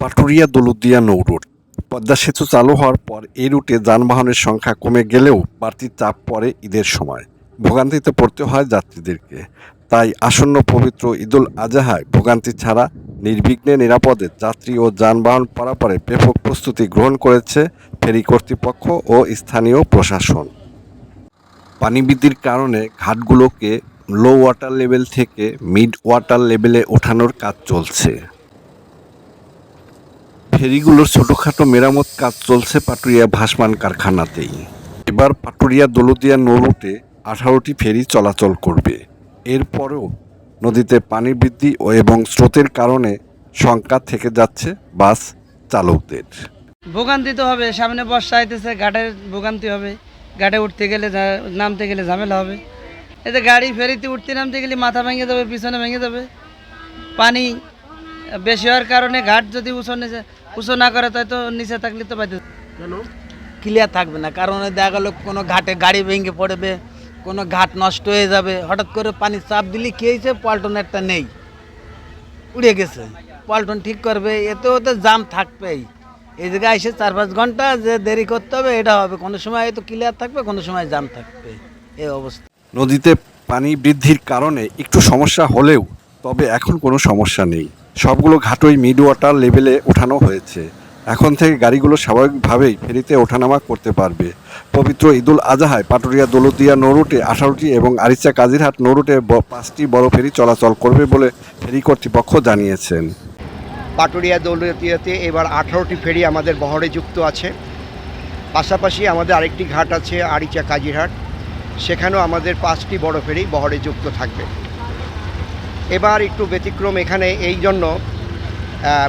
পাটুরিয়া দৌলতদিয়া নৌ রুট পদ্মা সেতু চালু হওয়ার পর এই রুটে যানবাহনের সংখ্যা কমে গেলেও বাড়তি চাপ পড়ে ঈদের সময়। ভোগান্তিতে পড়তে হয় যাত্রীদেরকে। তাই আসন্ন পবিত্র ঈদুল আজহায় ভোগান্তি ছাড়া নির্বিঘ্নে নিরাপদে যাত্রী ও যানবাহন পারাপারে ব্যাপক প্রস্তুতি গ্রহণ করেছে ফেরি কর্তৃপক্ষ ও স্থানীয় প্রশাসন। পানি বৃদ্ধির কারণে ঘাটগুলোকে লো ওয়াটার লেভেল থেকে মিড ওয়াটার লেভেলে ওঠানোর কাজ চলছে। ফেরিগুলোর ছোটোখাটো মেরামত কাজ চলছে পাটুরিয়া ভাসমান কারখানাতেই। এবার পাটুরিয়া দৌলতিয়া নৌরুটে আঠারোটি ফেরি চলাচল করবে। এরপরেও নদীতে পানি বৃদ্ধি ও এবং স্রোতের কারণে শঙ্কা থেকে যাচ্ছে বাস চালকদের। ভোগান্তি তো হবে, সামনে বর্ষা আইতেছে ঘাটের ভোগান্তি হবে। ঘাটে উঠতে গেলে নামতে গেলে ঝামেলা হবে। এতে গাড়ি ফেরিতে উঠতে নামতে গেলে মাথা ভেঙে যাবে, পিছনে ভেঙে যাবে। পানি বেশি হওয়ার কারণে ঘাট যদি উঁচু নিচে উঁচু না করে তাই তো নিচে থাকলে তো বাইতে ক্লিয়ার থাকবে না কারণ দেখা গেলো কোনো ঘাটে গাড়ি ভেঙে পড়বে কোনো ঘাট নষ্ট হয়ে যাবে হঠাৎ করে পানি চাপ দিলে কী হয়েছে? পল্টন একটা নেই উড়ে গেছে। পল্টন ঠিক করবে এতে ওতে জাম থাকবেই। এই জায়গায় এসে চার পাঁচ ঘণ্টা যে দেরি করতে হবে এটা হবে। কোনো সময় তো ক্লিয়ার থাকবে কোনো সময় জাম থাকবে। এই অবস্থা। নদীতে পানি বৃদ্ধির কারণে একটু সমস্যা হলেও তবে এখন কোনো সমস্যা নেই। সবগুলো ঘাটই মিড ওয়াটার লেভেলে ওঠানো হয়েছে। এখন থেকে গাড়িগুলো স্বাভাবিকভাবেই ফেরিতে ওঠানামা করতে পারবে। পবিত্র ঈদুল আজহায়, পাটুরিয়া দৌলতিয়া নৌরুটে আঠারোটি এবং আরিচা কাজিরহাট নৌরুটে পাঁচটি বড় ফেরি চলাচল করবে বলে ফেরি কর্তৃপক্ষ জানিয়েছেন। পাটুরিয়া দৌলতিয়াতে এবার আঠারোটি ফেরি আমাদের বহরে যুক্ত আছে। পাশাপাশি আমাদের আরেকটি ঘাট আছে আরিচা কাজিরহাট। সেখানেও আমাদের পাঁচটি বড় ফেরি বহরে যুক্ত থাকবে। এবার একটু ব্যতিক্রম এখানে এই জন্য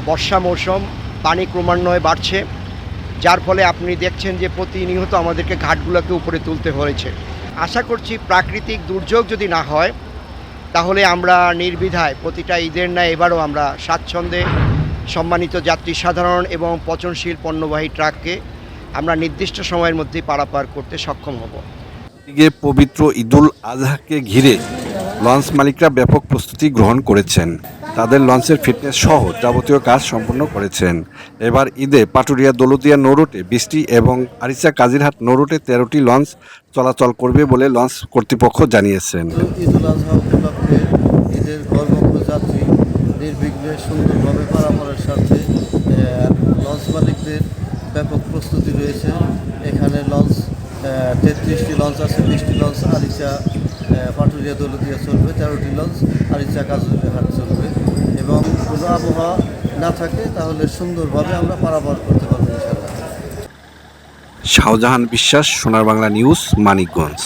বর্ষা মৌসুম, পানি ক্রমান্বয়ে বাড়ছে। যার ফলে আপনি দেখছেন যে প্রতিনিয়ত আমাদেরকে ঘাটগুলোকে উপরে তুলতে হয়েছে। আশা করছি প্রাকৃতিক দুর্যোগ যদি না হয়, তাহলে আমরা নির্বিধায় প্রতিটা ঈদের ন্যায় এবারও আমরা স্বাচ্ছন্দ্যে সম্মানিত যাত্রী সাধারণ এবং পচনশীল পণ্যবাহী ট্রাককে আমরা নির্দিষ্ট সময়ের মধ্যে পারাপার করতে সক্ষম হব। পবিত্র ঈদুল আজহাকে ঘিরে লঞ্চ মালিকরা ব্যাপক প্রস্তুতি গ্রহণ করেছেন। তাদের লঞ্চের ফিটনেস সহ যাবতীয় কাজ সম্পন্ন করেছেন। এবার ঈদে পাটুরিয়া দৌলতিয়া নৌরুটে বিশটি এবং আরিচা কাজিরহাট, নৌরুটে তেরোটি লঞ্চ চলাচল করবে বলে লঞ্চ কর্তৃপক্ষ জানিয়েছেন। ঈদের নির্বিঘ্নে সাথে লঞ্চ মালিকদের ব্যাপক প্রস্তুতি রয়েছে। তেত্রিশটি লঞ্চ আছে, বিশটি লঞ্চ, আরিচা পাটুরিয়া দৌলতিয়া চলবে, তেরোটি লঞ্চ, আরিচা কাজুরহাট চলবে। এবং কোনো আবহাওয়া না থাকে, তাহলে সুন্দরভাবে আমরা পারাপার করতে পারব ইনশাআল্লাহ। শাহজাহান বিশ্বাস, সোনার বাংলা নিউজ, মানিকগঞ্জ।